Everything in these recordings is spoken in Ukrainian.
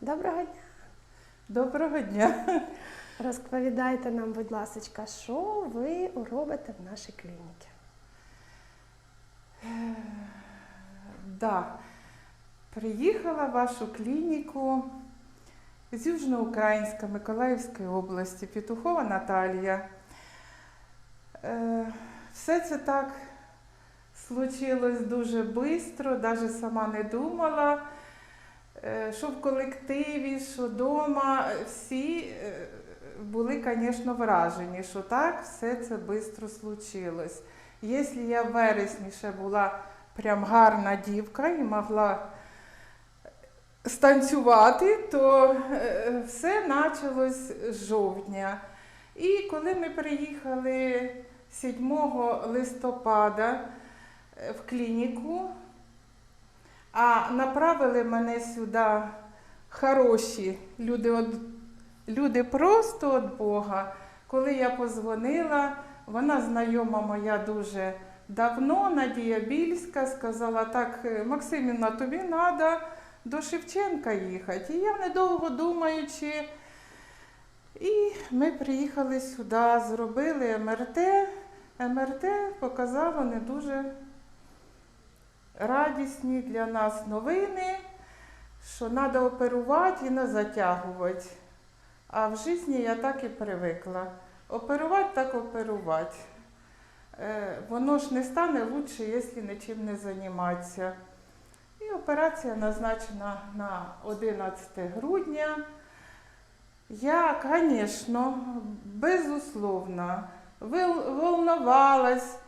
Доброго дня. Доброго дня. Розповідайте нам, будь ласка, що ви робите в нашій клініці? Да. Приїхала в вашу клініку з Южноукраїнська Миколаївської області, Петухова Наталія. Е, Все це так случилось дуже швидко, навіть сама не думала, е, що в колективі, що вдома, всі е, були, звісно, вражені, що так все це швидко случилось. Якщо я в вересні ще була прям гарна дівка і могла станцювати, то е, все почалось з жовтня. І коли ми приїхали 7 листопада е, в клініку, а направили мене сюди хороші люди, от, люди просто від Бога. Коли я позвонила, вона знайома моя дуже давно, Надія Більська, сказала, так, е, Максимівна, тобі треба до Шевченка їхати. І я недовго думаючи, і ми приїхали сюди, зробили МРТ. МРТ показало не дуже радісні для нас новини, що треба оперувати і не затягувати. А в житті я так і привикла. Оперувати так оперувати. Е, Воно ж не стане краще, якщо нічим не займатися. І операція назначена на 11 грудня. Я, звісно, безусловно, волновалась.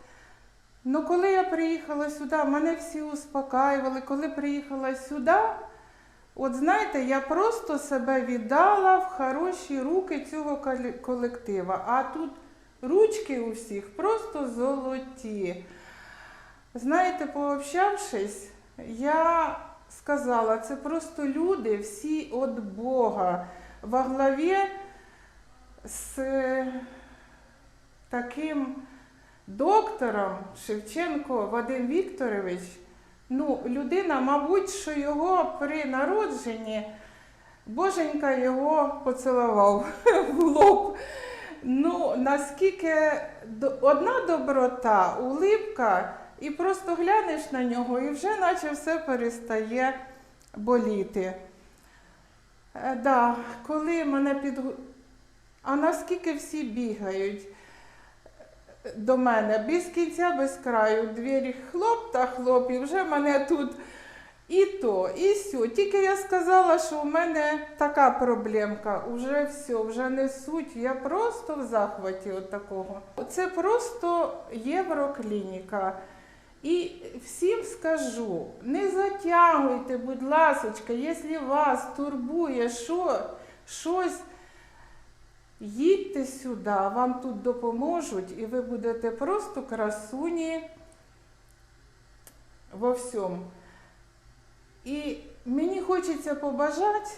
Ну, коли я приїхала сюди, мене всі успокаювали. Коли приїхала сюди, от знаєте, я просто себе віддала в хороші руки цього колектива. А тут ручки у всіх просто золоті. Знаєте, пообщавшись, я сказала, це просто люди всі від Бога. Во главі з е, таким доктором Шевченко Вадим Вікторович. Ну, людина, мабуть, що його при народженні Боженька його поцілував в лоб. Ну, наскільки одна доброта, улипка, і просто глянеш на нього, і вже наче все перестає боліти. Е, да, коли мене під... А наскільки всі бігають до мене, без кінця, без краю, двері хлоп та хлоп, і вже мене тут і то, і сьо. Тільки я сказала, що у мене така проблемка, вже все, вже не суть. Я просто в захваті от такого. Це просто євроклініка. І всім скажу, не затягуйте, будь ласочка, якщо вас турбує що, щось, їдьте сюди, вам тут допоможуть, і ви будете просто красуні во всьому. І мені хочеться побажати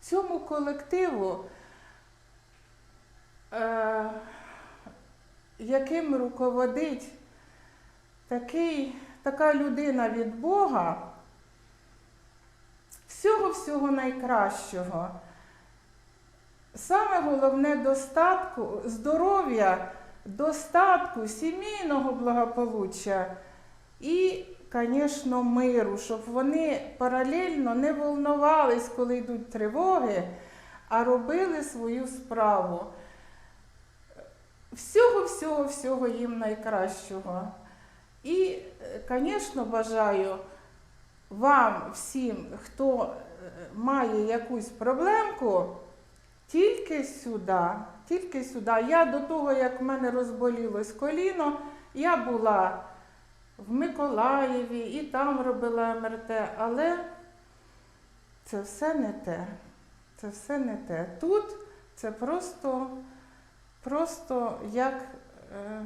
цьому колективу, е, яким руководить такий, така людина від Бога, всього-всього найкращого. Саме головне достатку, здоров'я, достатку, сімейного благополуччя і, звісно, миру, щоб вони паралельно не волнувались, коли йдуть тривоги, а робили свою справу. Всього, всього, всього їм найкращого. І, звісно, бажаю вам всім, хто е, має якусь проблемку, тільки сюди, тільки сюди. Я до того, як в мене розболілось коліно, я була в Миколаєві і там робила МРТ, але це все не те. Це все не те. Тут це просто, просто як е,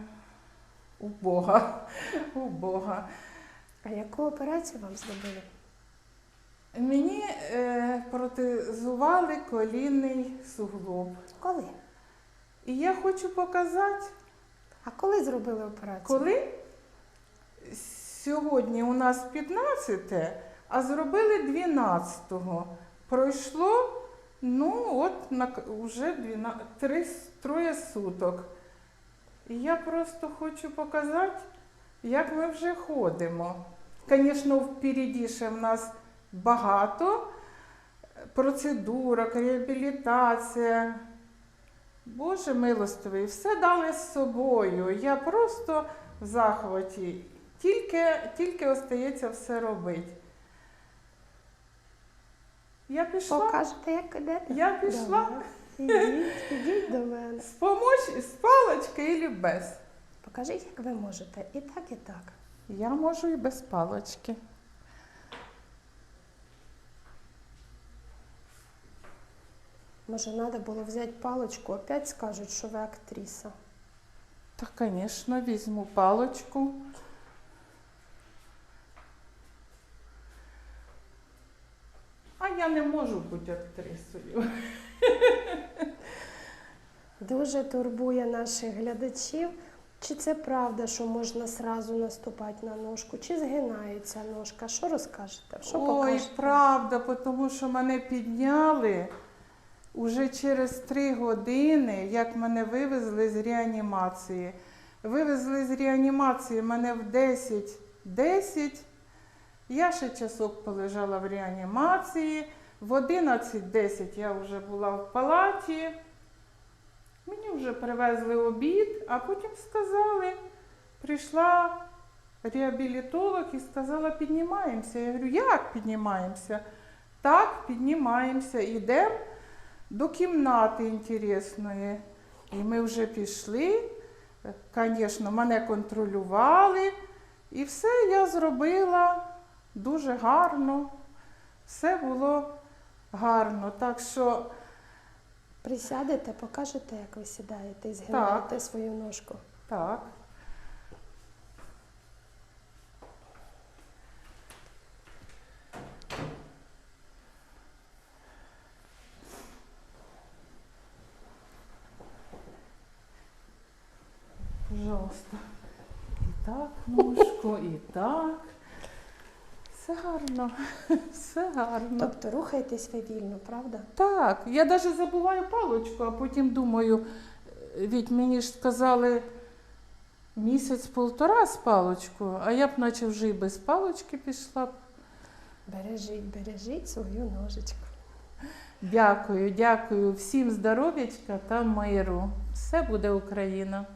у Бога. У Бога. А яку операцію вам зробили? Мені е, протезували колінний суглоб. Коли? І я хочу показати, А коли зробили операцію? коли сьогодні у нас 15, а зробили 12-го. Пройшло, ну, от на, вже 12, три, с- троє суток. І я просто хочу показати, як ми вже ходимо. Звісно, впереді ще в нас багато процедурок, реабілітація. Боже милостивий, все дали з собою. Я просто в захваті. Тільки, тільки остається все робити. Я пішла. Покажете, як ідете? Я пішла. Ідіть, до мене. З помочі, з палочки і без. Покажіть, як ви можете. І так, і так. Я можу і без палочки. Може, треба було взяти паличку, опять скажуть, що ви актриса. Та, звісно, візьму палочку. А я не можу бути актрисою. Дуже турбує наших глядачів. Чи це правда, що можна сразу наступати на ножку, чи згинається ножка? Що розкажете? Що Ой, покажете? правда, тому що мене підняли уже через три години, як мене вивезли з реанімації. Вивезли з реанімації мене в 10. 10. Я ще часок полежала в реанімації. В 11.10 я вже була в палаті. Мені вже привезли обід, а потім сказали, прийшла реабілітолог і сказала, піднімаємося. Я говорю, як піднімаємося? Так, піднімаємося, йдемо до кімнати інтересної. І ми вже пішли. Звісно, мене контролювали. І все я зробила дуже гарно. Все було гарно. Так що Присядете, покажете, як ви сідаєте і згинаєте свою ножку. так. Пожалуйста. І так, ножку, і так. Все гарно, все гарно. Тобто рухаєтесь ви вільно, правда? Так, я навіть забуваю паличку, а потім думаю, від мені ж сказали місяць-полтора з паличкою, а я б наче вже і без палички пішла б. Бережіть, бережіть свою ножичку. Дякую, дякую. Всім здоров'ячка та миру. Все буде Україна.